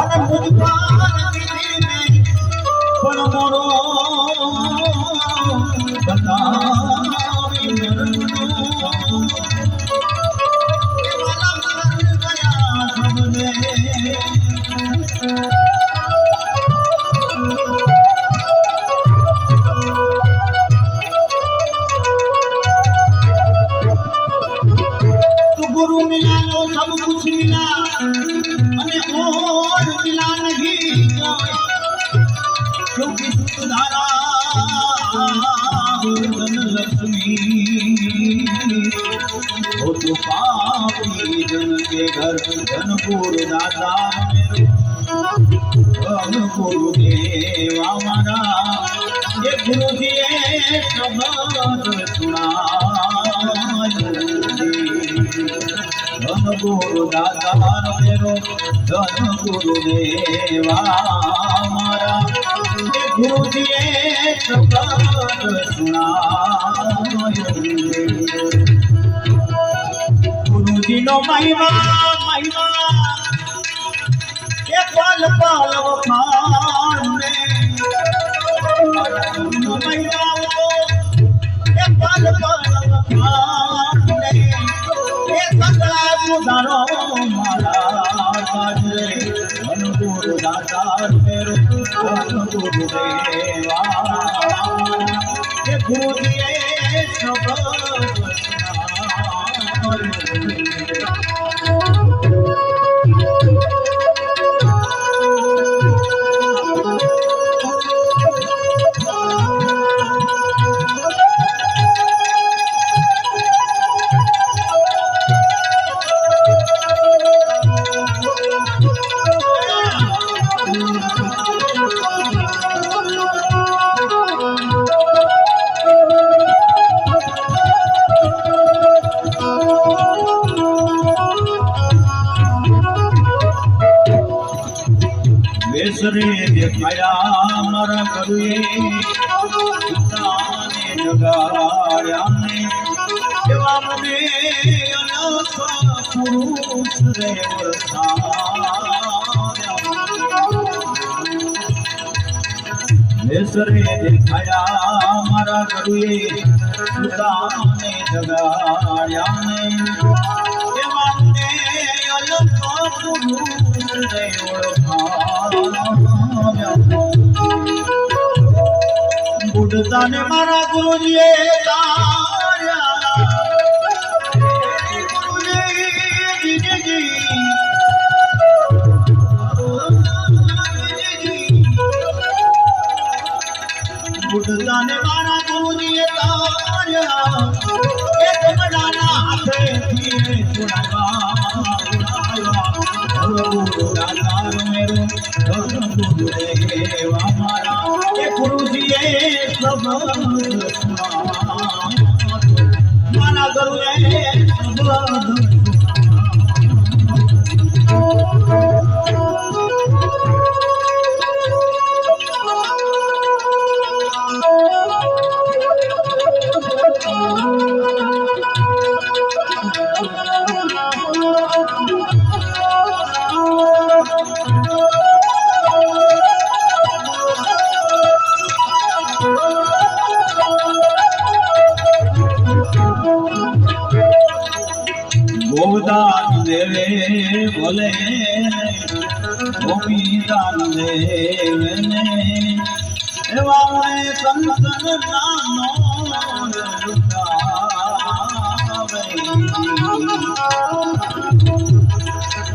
અને મુજબાન દીધીને પણ મોરો બતાવી ગયા સૌને. पापी जन के घर धनपुर दादा मेरे गुरु देवा मारा ये गुरु जी शब्द सुना गुरु दादा मेरो धन गुरु देवा मारा ये गुरु जी शब्द सुना ગુરુજીનો મહિમા મહિમા એ પાલ પાલ વખાણે ગુરુજીનો મહિમા એ પાલ પાલ વખાણે એ સકળા સુધારો મારા કાજે ધન દાતા મેરો ધન દેવા. એ ગુરુજીએ શબ્દ બેસરે દેખાયા મારા કરુએ પિતાને જગાડ્યા ને એવા મને અનખ પુરુષ રે કેસરી દેખાયા મારા કરુએ પિતાને જગાડ્યા ને એવા મને અનખ પુરુષ રે. બુડતા ને મારા ગુરુજીએ તાર્યા. ગુરુજી જીજી બુડતા ને મારા ગુરુજીએ તાર્યા. હાથે હાથેથી છુડાવ્યા ગુરુ દાદા મેરો ગુરુ દેવા એ ગુરુજીએ શબ્દ મારા ગુરુએ શબ્દ ગોદાન દેવે ભલે ગોપીદાન દેવે ને એવા મને કંકન નાનો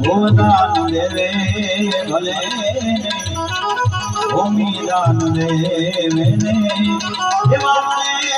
ગોદાન દેવે ભલે ભૂમિદાન દેવે ને એવા મેં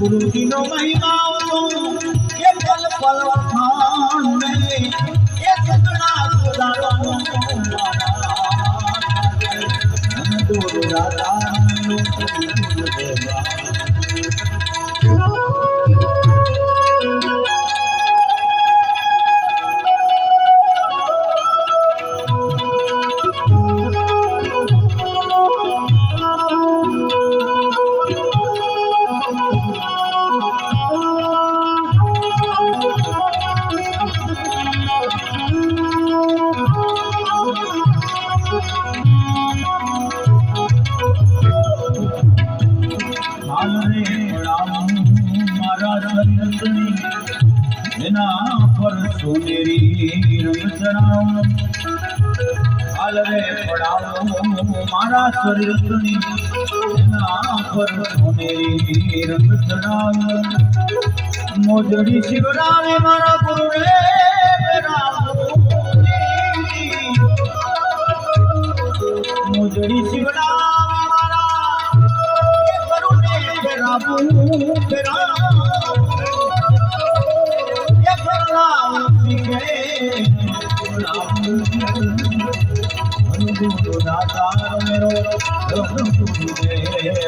गुरु की नो महिमा के पल पल મારા શરીરની એના પર સોનેરી રંગ ચડાવો હાલ રે પડાવો મારા શરીરની એના પર સોનેરી રંગ મોજડી શિવરાવે મારા ગુરુદેવ ગુરુદેવ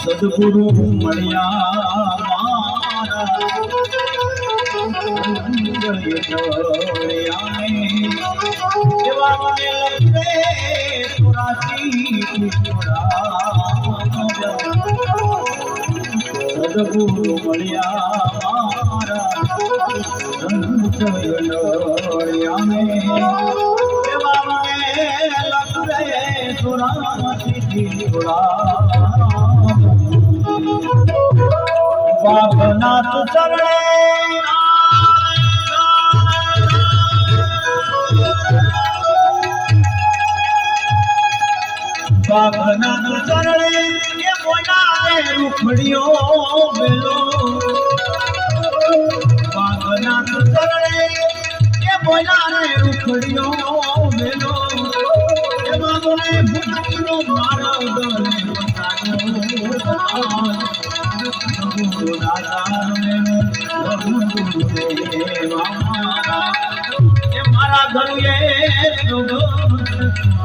સદગુરુ મળ્યા મારા સદગુરુ મળ્યા મારા સંતયલોળ્યા મે એવા મને લખે ચરણે એ બોલાવે રૂખડીઓ વેલો બાપનાથ ચરણે એ બોલાવે રૂખડીઓ એમાં મને ભૂતનો મારો ગલે મારા મેરો. એ